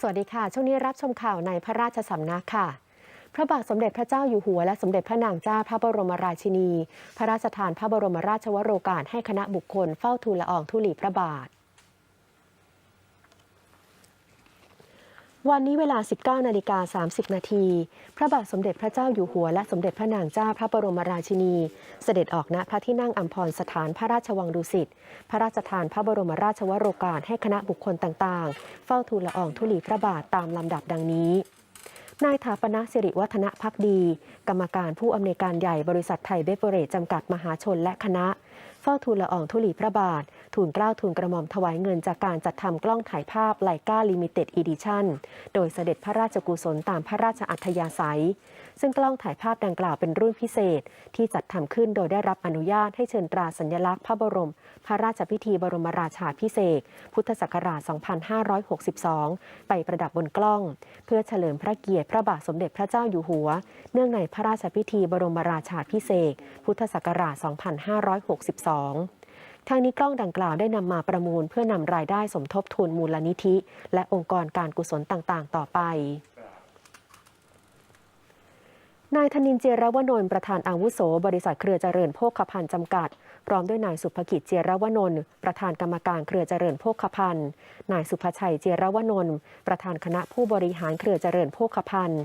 สวัสดีค่ะ ช่วงนี้รับชมข่าวในพระราชสำนักค่ะ พระบาทสมเด็จพระเจ้าอยู่หัว และสมเด็จพระนางเจ้าพระบรมราชินี พระราชทานพระบรมราชวโรกาสให้คณะบุคคลเฝ้าทูลละอองธุลีพระบาท วันนี้เวลา 19นาฬิกา30 นาที พระบาทสมเด็จพระเจ้าอยู่หัวและสมเด็จพระนางเจ้าพระบรมราชินี เสด็จออกณพระที่นั่งอัมพรสถานพระราชวังดุสิต พระราชทานพระบรมราชวโรกาสให้คณะบุคคลต่างๆ เฝ้าทูลละอองธุลีพระบาทตามลำดับดังนี้ นายถาปนะสิริวัฒนพักดี กรรมการผู้อำนวยการใหญ่บริษัทไทยเบเวอเรจจำกัดมหาชนและคณะ เฝ้าทูลละอองธุลีพระบาท ทูลเกล้าทูลกระหม่อมถวายเงินจากการจัดทำกล้องถ่ายภาพไลกาลิมิเต็ดอีดิชั่น โดยเสด็จพระราชกุศลตามพระราชอัธยาศัย ซึ่งกล้องถ่ายภาพดังกล่าวเป็นรุ่นพิเศษ ที่จัดทำขึ้นโดยได้รับอนุญาตให้เชิญตราสัญลักษณ์พระบรม พระราชพิธีบรมราชาพิเศษ พุทธศักราช 2562 ไปประดับบนกล้อง เพื่อเฉลิมพระเกียรติพระบาทสมเด็จพระเจ้าอยู่หัว เนื่องในพระราชพิธีบรมราชาพิเศษ พุทธศักราช 2562ทางนี้กล้องดังกล่าวได้นำมาประมูลเพื่อนำรายได้สมทบทุนมูลนิธิ และองค์กรการกุศลต่างๆ ต่อไป นายธนินทร์เจยรวนนท์ประธานอาวุโส บริษัทเครือเจริญโภคภัณฑ์จำกัด พร้อมด้วยนายสุภกิจเจยรวนนท์ประธานกรรมการเครือเจริญโภคภัณฑ์ นายสุภชัยเจยรวนนท์ประธานคณะผู้บริหารเครือเจริญโภคภัณฑ์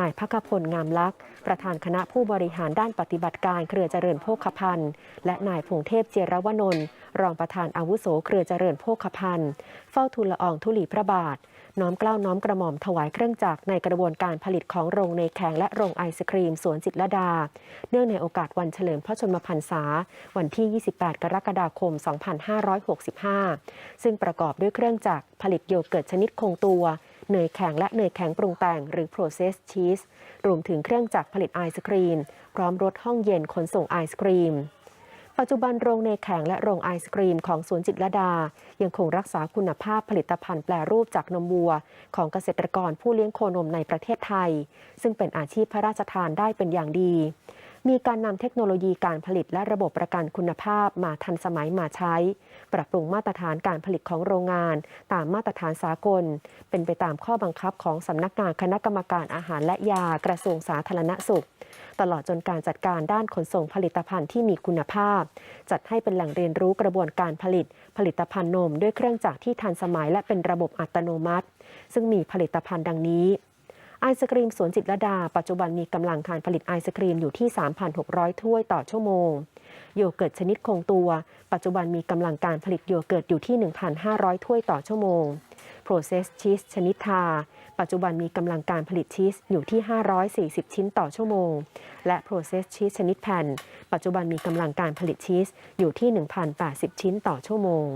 นายพักพลงามลักษ์ประธานคณะผู้บริหารด้านปฏิบัติการเครือเจริญโภคภัณฑ์ และนายพงเทพเจยรวนนท์ รองประธานอาวุโสเครือเจริญโภคภัณฑ์ เฝ้าทูลละอองธุลีพระบาท น้อมเกล้าน้อมกระหม่อมถวายเครื่องจักรในกระบวนการผลิตของโรงในแข็งและโรงไอศครีมสวนจิตรดา เนื่องในโอกาสวันเฉลิมพระชนมพรรษา วันที่ 28 กรกฎาคม 2565 ซึ่งประกอบด้วยเครื่องจักรผลิตโยเกิร์ตชนิดคงตัวเนยแข็งและเนยแข็งปรุงแต่งหรือ processed cheese รวมถึงเครื่องจักรผลิตไอศครีม พร้อมรถห้องเย็นขนส่งไอศครีม ปัจจุบันโรงเนแข็งและโรงไอศครีมของสวนจิตรดา ยังคงรักษาคุณภาพผลิตภัณฑ์แปรรูปจากนมวัว ของเกษตรกรผู้เลี้ยงโคนมในประเทศไทย ซึ่งเป็นอาชีพพระราชทานได้เป็นอย่างดี มีการนำเทคโนโลยีการผลิตและระบบประกันคุณภาพมาทันสมัยมาใช้ ปรับปรุงมาตรฐานการผลิตของโรงงาน ตามมาตรฐานสากล เป็นไปตามข้อบังคับของสำนักงานคณะกรรมการอาหารและยากระทรวงสาธารณสุข ตลอดจนการจัดการด้านขนส่งผลิตภัณฑ์ที่มีคุณภาพ จัดให้เป็นแหล่งเรียนรู้กระบวนการผลิต ผลิตภัณฑ์นม ด้วยเครื่องจักรที่ทันสมัยและเป็นระบบอัตโนมัติ ซึ่งมีผลิตภัณฑ์ดังนี้ อศกรีมสวนจิตรดา ปัจจุบันมีกำลังการผลิตไอศกรีมอยู่ที่ 3,600 ถ้วยต่อชั่วโมง โยเกิร์ตชนิดคงตัว ปัจจุบันมีกำลังการผลิตโยเกิร์ตอยู่ที่ 1,500 ถ้วยต่อชั่วโมง Processed Cheese ชนิดทา ปัจจุบันมีกำลังการผลิตชีสอยู่ที่ 540 ชิ้นต่อชั่วโมง และ Processed Cheese ชนิดแผ่น ปัจจุบันมีกำลังการผลิตชีสอยู่ที่ 1,080 ชิ้นต่อชั่วโมง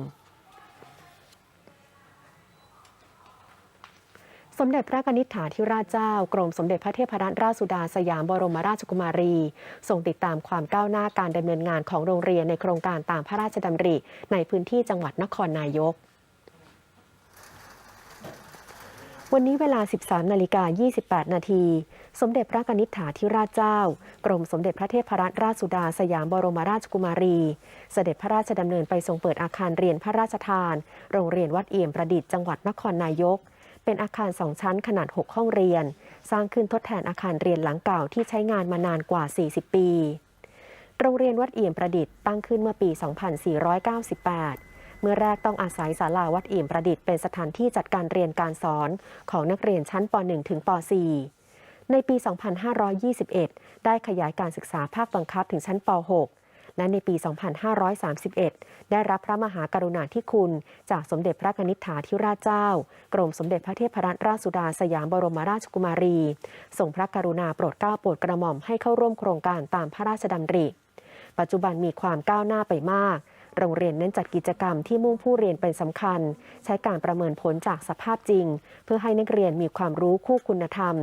สมเด็จพระนิษฐาธิราชเจ้า กรมสมเด็จพระเทพรัตนราชสุดาสยามบรมราชกุมารีทรงติดตามความก้าวหน้าการดำเนินงานของโรงเรียนในโครงการตามพระราชดำริ ในพื้นที่จังหวัดนครนายกวันนี้เวลา 13 นาฬิกา 28 นาที สมเด็จพระนิษฐาธิราชเจ้า กรมสมเด็จพระเทพรัตนราชสุดาสยามบรมราชกุมารี เสด็จพระราชดำเนินไปทรงเปิดอาคารเรียนพระราชทาน โรงเรียนวัดเอี่ยมประดิษฐ์จังหวัดนครนายก เป็นอาคารสองชั้นขนาด 6 ห้องเรียน สร้างขึ้นทดแทนอาคารเรียนหลังเก่าที่ใช้งานมานานกว่า 40 ปี โรงเรียนวัดเอี่ยมประดิษฐ์ตั้งขึ้นเมื่อปี 2498 เมื่อแรกต้องอาศัยศาลาวัดเอี่ยมประดิษฐ์เป็นสถานที่จัดการเรียนการสอนของนักเรียนชั้นป .1 ถึงป .4 ในปี 2521 ได้ขยายการศึกษาภาคบังคับถึงชั้นป .6 และในปี 2531 ได้รับพระมหากรุณาธิคุณ จากสมเด็จพระนิษฐาธิราชเจ้า กรมสมเด็จพระเทพรัตนราชสุดาสยามบรมราชกุมารีทรงพระกรุณาโปรดเกล้าโปรดกระหม่อมให้เข้าร่วมโครงการตามพระราชดำริ ปัจจุบันมีความก้าวหน้าไปมากโรงเรียนเน้นจัดกิจกรรมที่มุ่งผู้เรียนเป็นสำคัญ ใช้การประเมินผลจากสภาพจริง เพื่อให้นักเรียนมีความรู้คู่คุณธรรม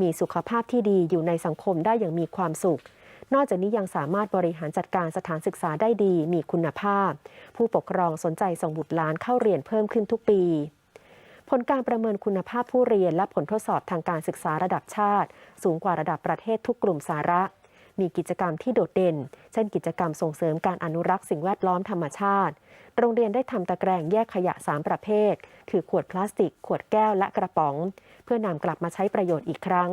มีสุขภาพที่ดีอยู่ในสังคมได้อย่างมีความสุข นอกจากนี้ยังสามารถบริหารจัดการสถานศึกษาได้ดีมีคุณภาพ ผู้ปกครองสนใจส่งบุตรหลานเข้าเรียนเพิ่มขึ้นทุกปี ผลการประเมินคุณภาพผู้เรียนและผลทดสอบทางการศึกษาระดับชาติ สูงกว่าระดับประเทศทุกกลุ่มสาระ มีกิจกรรมที่โดดเด่น เช่น กิจกรรมส่งเสริมการอนุรักษ์สิ่งแวดล้อมธรรมชาติ โรงเรียนได้ทำตะแกรงแยกขยะ 3 ประเภท คือขวดพลาสติก ขวดแก้วและกระป๋อง เพื่อนำกลับมาใช้ประโยชน์อีกครั้ง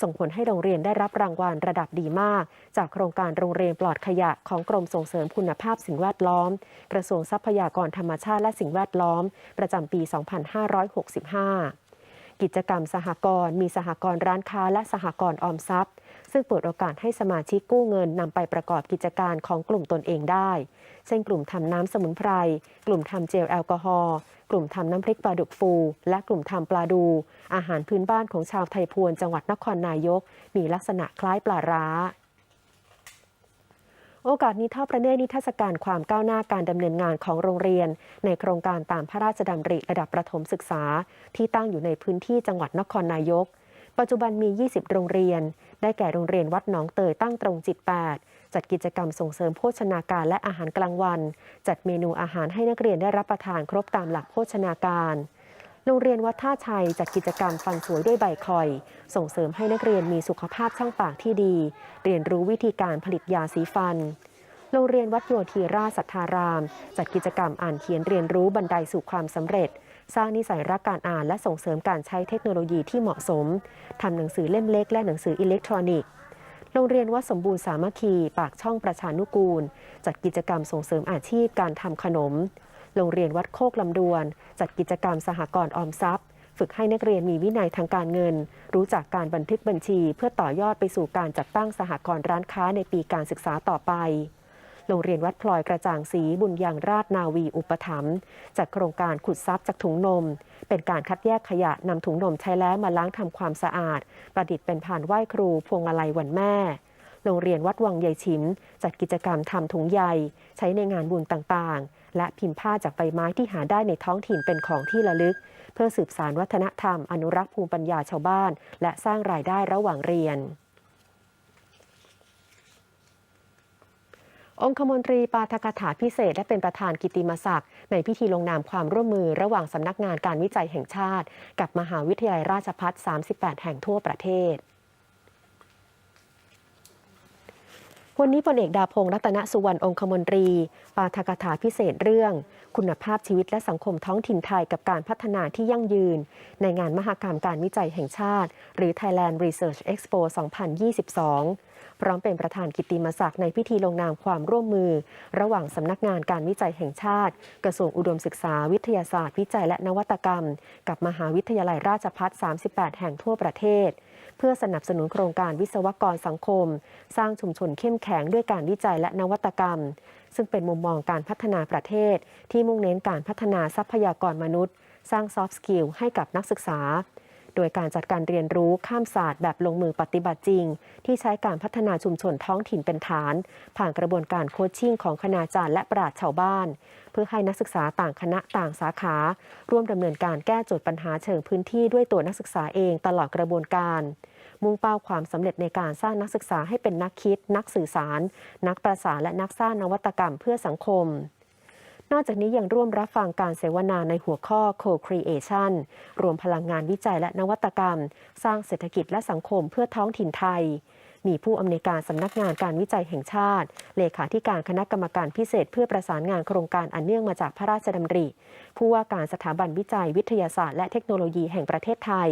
ส่งผลให้โรงเรียนได้รับรางวัลระดับดีมาก จากโครงการโรงเรียนปลอดขยะของกรมส่งเสริมคุณภาพสิ่งแวดล้อม กระทรวงทรัพยากรธรรมชาติและสิ่งแวดล้อม ประจำปี 2565 กิจกรรมสหกรณ์มีสหกรณ์ร้านค้าและสหกรณ์ออมทรัพย์ ซึ่งเปิดโอกาสให้สมาชิกกู้เงินนำไปประกอบกิจการของกลุ่มตนเองได้ เช่นกลุ่มทำน้ำสมุนไพร กลุ่มทำเจลแอลกอฮอล์กลุ่มทำน้ำพริกปลาดุกฟู และกลุ่มทำปลาดู อาหารพื้นบ้านของชาวไทยพวนจังหวัดนครนายก มีลักษณะคล้ายปลาร้า โอกาสนี้ทอดพระเนตรนิทรรศการความก้าวหน้าการดำเนินงานของโรงเรียน ในโครงการตามพระราชดำริระดับประถมศึกษา ที่ตั้งอยู่ในพื้นที่จังหวัดนครนายก ปัจจุบันมี 20 โรงเรียน ได้แก่โรงเรียนวัดหนองเตยตั้งตรงจิต 8 จัดกิจกรรมส่งเสริมโภชนาการและอาหารกลางวัน จัดเมนูอาหารให้นักเรียนได้รับประทานครบตามหลักโภชนาการ โรงเรียนวัดท่าชัยจัดกิจกรรมฟันสวยด้วยใบคอย ส่งเสริมให้นักเรียนมีสุขภาพช่างปากที่ดี เรียนรู้วิธีการผลิตยาสีฟัน โรงเรียนวัดโยธีราชสัทธาราม จัดกิจกรรมอ่านเขียนเรียนรู้บันไดสู่ความสำเร็จ สร้างนิสัยรักการอ่านและส่งเสริมการใช้เทคโนโลยีที่เหมาะสมทำหนังสือเล่มเล็กและหนังสืออิเล็กทรอนิกส์โรงเรียนวัดสมบูรณ์สามัคคี ปากช่องประชานุกูล จัดกิจกรรมส่งเสริมอาชีพการทำขนม โรงเรียนวัดโคกลำดวน จัดกิจกรรมสหกรณ์ออมทรัพย์ ฝึกให้นักเรียนมีวินัยทางการเงิน รู้จักการบันทึกบัญชี เพื่อต่อยอดไปสู่การจัดตั้งสหกรณ์ร้านค้าในปีการศึกษาต่อไปโรงเรียนวัดพลอยกระจ่างสีบุญยังราชนาวีอุปถัมภ์จัดโครงการขุดทรัพย์จากถุงนม เป็นการคัดแยกขยะนำถุงนมใช้แล้วมาล้างทำความสะอาด ประดิษฐ์เป็นผ่านไหว้ครูพวงมาลัยวันแม่ โรงเรียนวัดวังใยชิม จัดกิจกรรมทำถุงใย ใช้ในงานบุญต่างๆ และพิมพ์ผ้าจากใบไม้ที่หาได้ในท้องถิ่นเป็นของที่ระลึก เพื่อสืบสานวัฒนธรรม อนุรักษ์ภูมิปัญญาชาวบ้าน และสร้างรายได้ระหว่างเรียนองคมนตรีปาฐกถาพิเศษ และเป็นประธานกิติมศักดิ์ในพิธีลงนามความร่วมมือระหว่างสำนักงานการวิจัยแห่งชาติ กับมหาวิทยาลัยราชภัฏ38 แห่งทั่วประเทศ วันนี้พลเอกดาพงศ์รัตนสุวรรณองคมนตรี ปาฐกถาพิเศษเรื่อง คุณภาพชีวิตและสังคมท้องถิ่นไทยกับการพัฒนาที่ยั่งยืน ในงานมหกรรมการวิจัยแห่งชาติ หรือ Thailand Research Expo 2022 พร้อมเป็นประธานกิตติมศักดิ์ในพิธีลงนามความร่วมมือ ระหว่างสำนักงานการวิจัยแห่งชาติ กระทรวงอุดมศึกษาวิทยาศาสตร์ วิจัยและนวัตกรรม กับมหาวิทยาลัยราชภัฏ38 แห่งทั่วประเทศ เพื่อสนับสนุนโครงการวิศวกรสังคม สร้างชุมชนเข้มแข็งด้วยการวิจัยและนวัตกรรม ซึ่งเป็นมุมมองการพัฒนาประเทศ ที่มุ่งเน้นการพัฒนาทรัพยากรมนุษย์ สร้างซอฟต์สกิลให้กับนักศึกษา โดยการจัดการเรียนรู้ข้ามศาสตร์แบบลงมือปฏิบัติจริง ที่ใช้การพัฒนาชุมชนท้องถิ่นเป็นฐาน ผ่านกระบวนการโคชชิ่งของคณาจารย์และปราชญ์ชาวบ้าน เพื่อให้นักศึกษาต่างคณะต่างสาขา ร่วมดำเนินการแก้โจทย์ปัญหาเชิงพื้นที่ด้วยตัวนักศึกษาเองตลอดกระบวนการมุ่งเป้าความสำเร็จในการสร้างนักศึกษาให้เป็นนักคิด นักสื่อสาร นักประสานและนักสร้างนวัตกรรมเพื่อสังคม นอกจากนี้ยังร่วมรับฟังการเสวนาในหัวข้อ Co-Creation รวมพลังงานวิจัยและนวัตกรรม สร้างเศรษฐกิจและสังคมเพื่อท้องถิ่นไทย มีผู้อำนวยการสำนักงานการวิจัยแห่งชาติ เลขาธิการคณะกรรมการพิเศษ เพื่อประสานงานโครงการอันเนื่องมาจากพระราชดำริ ผู้ว่าการสถาบันวิจัยวิทยาศาสตร์และเทคโนโลยีแห่งประเทศไทย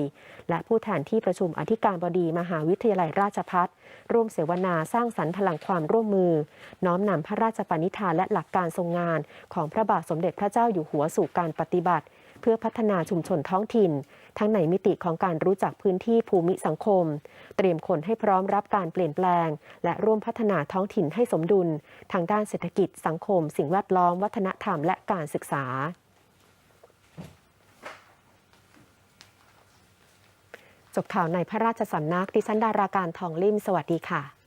และผู้แทนที่ประชุมอธิการบดีมหาวิทยาลัยราชภัฏร่วมเสวนาสร้างสรรค์พลังความร่วมมือ น้อมนำพระราชปณิธานและหลักการทรงงาน ของพระบาทสมเด็จพระเจ้าอยู่หัวสู่การปฏิบัติ เพื่อพัฒนาชุมชนท้องถิ่น ทั้งในมิติของการรู้จักพื้นที่ภูมิสังคม เตรียมคนให้พร้อมรับการเปลี่ยนแปลง และร่วมพัฒนาท้องถิ่นให้สมดุล ทางด้านเศรษฐกิจสังคม สิ่งแวดล้อม วัฒนธรรมและการศึกษาจบข่าวในพระราชสำนักดิฉันดาราการทองลิ่มสวัสดีค่ะ